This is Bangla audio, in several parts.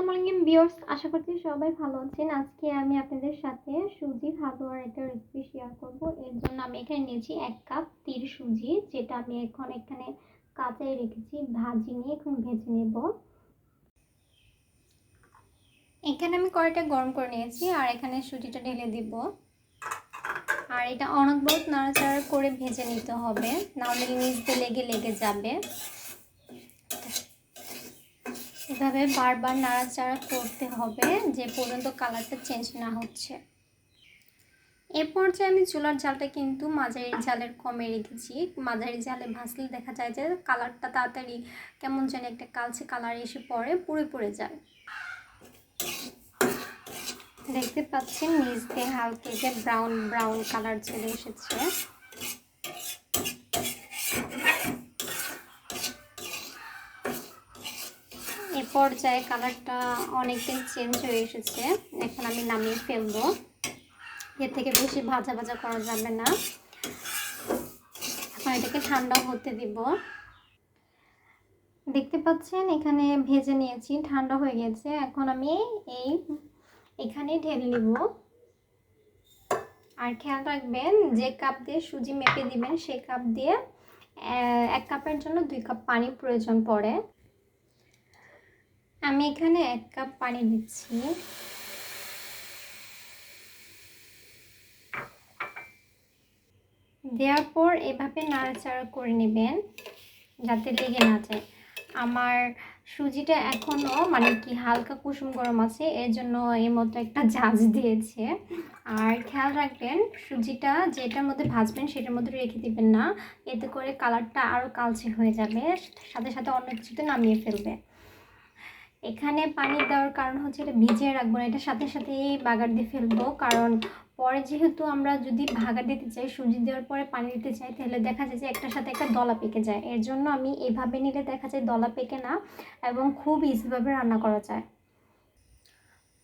আসসালামু আলাইকুম ভিউয়ার্স, আশা করছি সবাই ভালো আছেন। আজকে আমি আপনাদের সাথে সুজি হালুয়ার একটা রেসিপি শেয়ার করব। এর জন্য আমি এখানে নিয়েছি এক কাপ তির সুজি, যেটা আমি এখন এখানে কাঁচাই রেখেছি, ভাজি নিয়ে এখন ভেজে নেব। এখানে আমি কড়াইটা গরম করে নিয়েছি আর এখানে সুজিটা ঢেলে দিব। আর এটা অনবরত নাড়াচাড়া করে ভেজে নিতে হবে, নাহলে নিচ লেগে লেগে যাবে। এভাবে বারবার নাড়াচাড়া করতে হবে যে পর্যন্ত কালারটা চেঞ্জ না হচ্ছে। এ পর্যায়ে আমি চুলার জালটা কিন্তু মাঝারি জালের কমে রেখেছি। মাঝারি জালে ভাসলে দেখা যায় যে কালারটা তাড়াতাড়ি কেমন যেন একটা কালচে কালার এসে পড়ে, পুড়ে পড়ে যায়। দেখতে পাচ্ছেন, নিচ দিয়ে হালকা যে ব্রাউন ব্রাউন কালার চলে এসেছে। পর্যায়ে কালারটা অনেকটাই চেঞ্জ হয়ে এসেছে। এখন আমি নামিয়ে ফেলব। এর থেকে বেশি ভাজা ভাজা করা যাবে না। এখন এটাকে ঠান্ডা হতে দিব। দেখতে পাচ্ছেন, এখানে ভেজে নিয়েছি, ঠান্ডা হয়ে গেছে। এখন আমি এই এখানে ঢেলে নিব। আর খেয়াল রাখবেন, যে কাপ দিয়ে সুজি মেপে দিবেন, সেই কাপ দিয়ে এক কাপের জন্য দুই কাপ পানি প্রয়োজন পড়ে। আমি এখানে এক কাপ পানি দিচ্ছি দেওয়ার পর এভাবে নাড়াচাড়া করে নেবেন, যাতে লেগে না যায়। আমার সুজিটা এখনও মানে কি হালকা কুসুম গরম আছে এর জন্য এর মতো একটা ঝাঁজ দিয়েছে। আর খেয়াল রাখবেন, সুজিটা যেটার মধ্যে ভাজবেন সেটার মধ্যে রেখে দিবেন না, এতে করে কালারটা আরও কালচে হয়ে যাবে, সাথে সাথে অন্য কিছুতে নামিয়ে ফেলবে। এখানে পানি দেওয়ার কারণ হচ্ছে এটা ভিজিয়ে রাখব না, এটা সাথে সাথেই বাগার দিয়ে ফেলব। কারণ পরে যেহেতু আমরা যদি ভাগা দিতে চাই সুজি দেওয়ার পরে পানি দিতে চাই, তাহলে দেখা যায় যে একটার সাথে একটা দলা পেকে যায়। এর জন্য আমি এভাবে নিলে দেখা যায় দলা পেকে না এবং খুব ইজিভাবে রান্না করা যায়।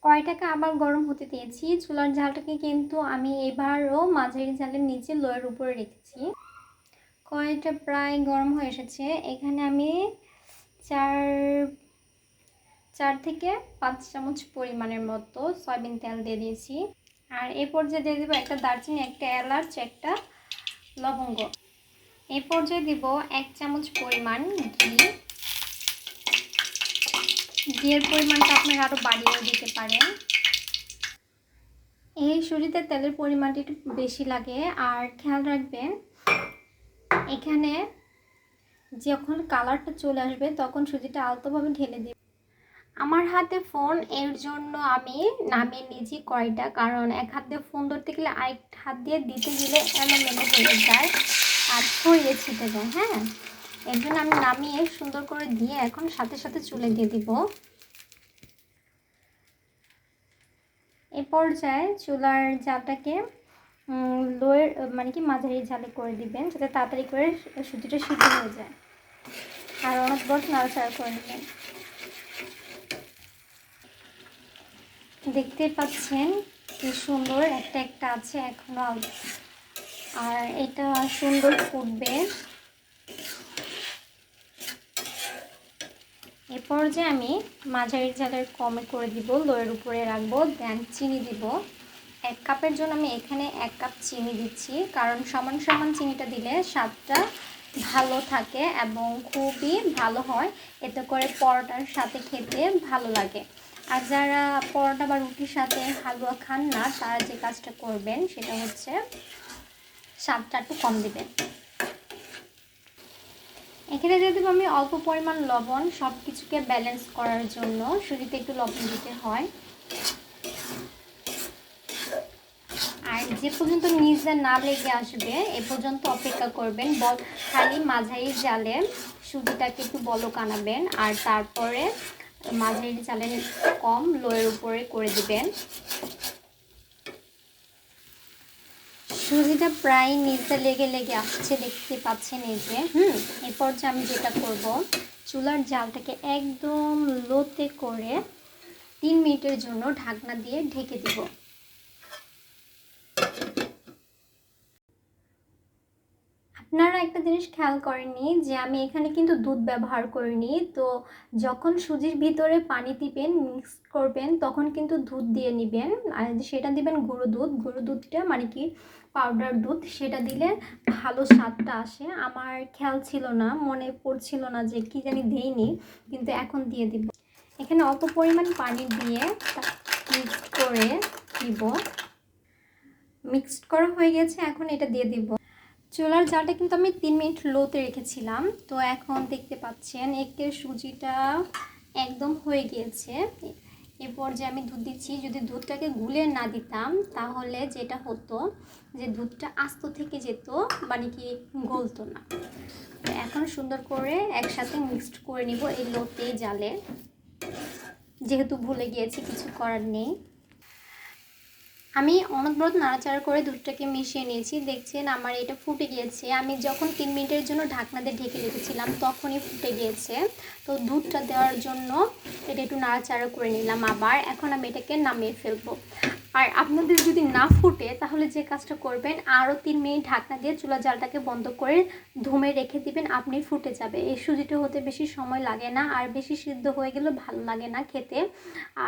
কয়টাকে আবার গরম হতে দিয়েছি। চুলার ঝালটাকে কিন্তু আমি এবারও মাঝারি ঝালের নিচে লোয়ের উপরে রেখেছি। কয়টা প্রায় গরম হয়ে এসেছে। এখানে আমি চার চার থেকে পাঁচ চামচ পরিমাণের মতো সয়াবিন তেল দিয়ে দিয়েছি। আর এই পর্যায়ে দিয়ে দেবো একটা দারচিনি, একটা এলাচ, একটা লবঙ্গ। এই পর্যায়ে দিব এক চামচ পরিমাণ ঘি। ঘিয়ের পরিমাণটা আপনারা আরও বাড়িয়েও দিতে পারেন। এই সুজিতে তেলের পরিমাণটা একটু বেশি লাগে। আর খেয়াল রাখবেন, এখানে যখন কালারটা চলে আসবে তখন সুজিটা আলতোভাবে ঢেলে দিবে আমার হাতে ফোন এর জন্য আমি নামিয়ে নিয়েছি কয়টা? কারণ এক হাত দিয়ে ফোন ধরতে গেলে আরেক হাত দিয়ে দিতে গেলে এলোমেলো হয়ে যায় আর ছড়িয়ে ছিটে যায় হ্যাঁ? এর জন্য আমি নামিয়ে সুন্দর করে দিয়ে এখন সাথে সাথে চুলে দিয়ে দিব। এ পর্যায়ে চুলার জালটাকে লোয়ের মানে কি, মাঝারি জালে করে দিবেন যাতে তাড়াতাড়ি করে সুতিটা সিদ্ধ হয়ে যায়। আর অনেক বড় নাড়াচাড়া করে নেবেন। দেখতে পাচ্ছেন কি সুন্দর একটা একটা আছে এখনও আর এটা সুন্দর ফুটবে। এরপর যে আমি মাঝারি জালের কমে করে দিব লোয়ের উপরে রাখব দেন চিনি দিব। এক কাপের জন্য আমি এখানে এক কাপ চিনি দিচ্ছি, কারণ সমান সমান চিনিটা দিলে স্বাদটা ভালো থাকে এবং খুবই ভালো হয়। এতে করে পরোটার সাথে খেতে ভালো লাগে। আর যারা পরোটা বা রুটির সাথে হালুয়া খান না, তারা যে কাজটা করবেন সেটা হচ্ছে স্বাদটা একটু কম দেবেন। এখানে দেবো আমি অল্প পরিমাণ লবণ সব কিছুকে ব্যালেন্স করার জন্য। শুরুতে একটু লবণ দিতে হয়। আর যে পর্যন্ত নিজে না লেগে আসবে, এ পর্যন্ত অপেক্ষা করবেন। বল খালি মাঝারি জালে সুজিটাকে একটু বলক আনাবেন। আর তারপরে মাঝারি চালের কম লোয়ের উপরে করে দিবেন। সুজিটা প্রায় নিচে লেগে লেগে আসছে, দেখতে পাচ্ছেন এই যে, হুম এরপর যে আমি যেটা করব, চুলার জালটাকে একদম লোতে করে তিন মিনিটের জন্য ঢাকনা দিয়ে ঢেকে দিব। আপনারা একটা জিনিস খেয়াল করেননি যে আমি এখানে কিন্তু দুধ ব্যবহার করিনি। তো যখন সুজির ভিতরে পানি দিবেন, মিক্স করবেন, তখন কিন্তু দুধ দিয়ে নেবেন। আর সেটা দিবেন গুঁড়ো দুধ, গুঁড়ো দুধটা মানে কি পাউডার দুধ, সেটা দিলে ভালো স্বাদটা আসে। আমার খেয়াল ছিল না, মনে পড়ছিল না যে কি জানি দিইনি, কিন্তু এখন দিয়ে দিব। এখানে অল্প পরিমাণ পানি দিয়ে মিক্স করে দিব। মিক্সড করা হয়ে গেছে, এখন এটা দিয়ে দিব। চুলার জালটা কিন্তু আমি তিন মিনিট লোতে রেখেছিলাম। তো এখন দেখতে পাচ্ছেন একের সুজিটা একদম হয়ে গিয়েছে। এরপর যে আমি দুধ দিচ্ছি। যদি দুধটাকে গুলে না দিতাম, তাহলে যেটা হতো, যে দুধটা আস্ত থেকে যেত মানে কি গলতো না। এখন সুন্দর করে একসাথে মিক্সড করে নিব এই লোতে জালে। যেহেতু ভুলে গিয়েছি, কিছু করার নেই। আমি অনবরত নাড়াচাড়া করে দুধটাকে মিশিয়ে নিয়েছি। দেখছেন আমার এটা ফুটে গিয়েছে। আমি যখন তিন মিনিটের জন্য ঢাকনা দিয়ে ঢেকে রেখেছিলাম, তখনই ফুটে গিয়েছে। তো দুধটা দেওয়ার জন্য এটা একটু নাড়াচাড়া করে নিলাম আবার। এখন আমি এটাকে নামিয়ে ফেলব। আর আপনাদের যদি না ফুটে, তাহলে যে কাজটা করবেন, আরও তিন মিনিট ঢাকনা দিয়ে চুলা জালটাকে বন্ধ করে ধুমে রেখে দিবেন, আপনি ফুটে যাবে। এই সুজিটা হতে বেশি সময় লাগে না, আর বেশি সিদ্ধ হয়ে গেলেও ভালো লাগে না খেতে।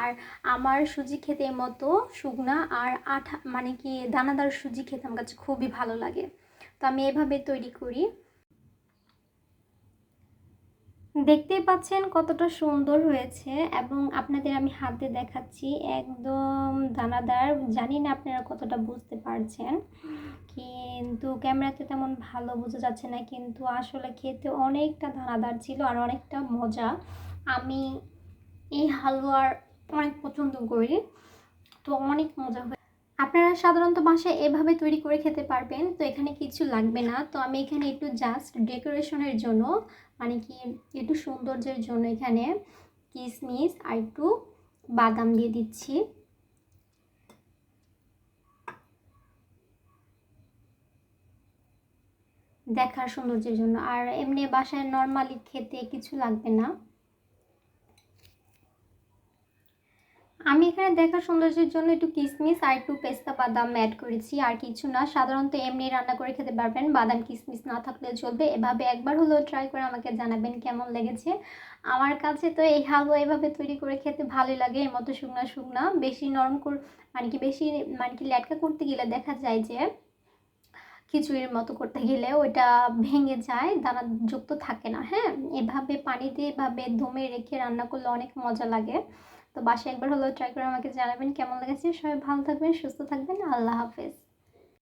আর আমার সুজি খেতে মতো শুকনা আর আঠা মানে কি দানাদার সুজি খেতে আমার কাছে খুবই ভালো লাগে। তো আমি এভাবে তৈরি করি। দেখতেই পাচ্ছেন কতটা সুন্দর হয়েছে এবং আপনাদের আমি হাতে দেখাচ্ছি একদম দানাদার। জানি না আপনারা কতটা বুঝতে পারছেন, কিন্তু ক্যামেরাতে তেমন ভালো বোঝা যাচ্ছে না, কিন্তু আসলে খেতে অনেকটা দানাদার ছিল আর অনেকটা মজা। আমি এই হালুয়ার অনেক পছন্দ করি, তো অনেক মজা আপনারা সাধারণত বাসায় এভাবে তৈরি করে খেতে পারবেন, তো এখানে কিছু লাগবে না। তো আমি এখানে একটু জাস্ট ডেকোরেশনের জন্য মানে কি একটু সৌন্দর্যের জন্য এখানে কিশমিশ আর একটু বাদাম দিয়ে দিচ্ছি। দেখার সৌন্দর্যের জন্য। আর এমনি বাসায় নর্মালি খেতে কিছু লাগবে না। আমি এখানে দেখার সৌন্দর্যের জন্য একটু কিসমিস আর একটু পেস্তা বাদাম অ্যাড করেছি। আর কিছু না, সাধারণত এমনি রান্না করে খেতে পারবেন। বাদাম কিসমিস না থাকলে চলবে। এভাবে একবার হলেও ট্রাই করে আমাকে জানাবেন কেমন লেগেছে। আমার কাছে তো এই হালুয়া এভাবে তৈরি করে খেতে ভালোই লাগে। এর মতো শুকনা শুকনা, বেশি নরম কর মানে কি বেশি মানে কি ল্যাটকা করতে গেলে দেখা যায় যে, খিচুড়ির মতো করতে গেলে ওইটা ভেঙে যায় দানা যুক্ত থাকে না হ্যাঁ? এভাবে পানি দিয়ে এভাবে দমে রেখে রান্না করলে অনেক মজা লাগে। তো বাসায় একবার হলেও ট্রাই করে আমাকে জানাবেন কেমন লেগেছে। সবাই ভালো থাকবেন, সুস্থ থাকবেন। আল্লাহ হাফেজ।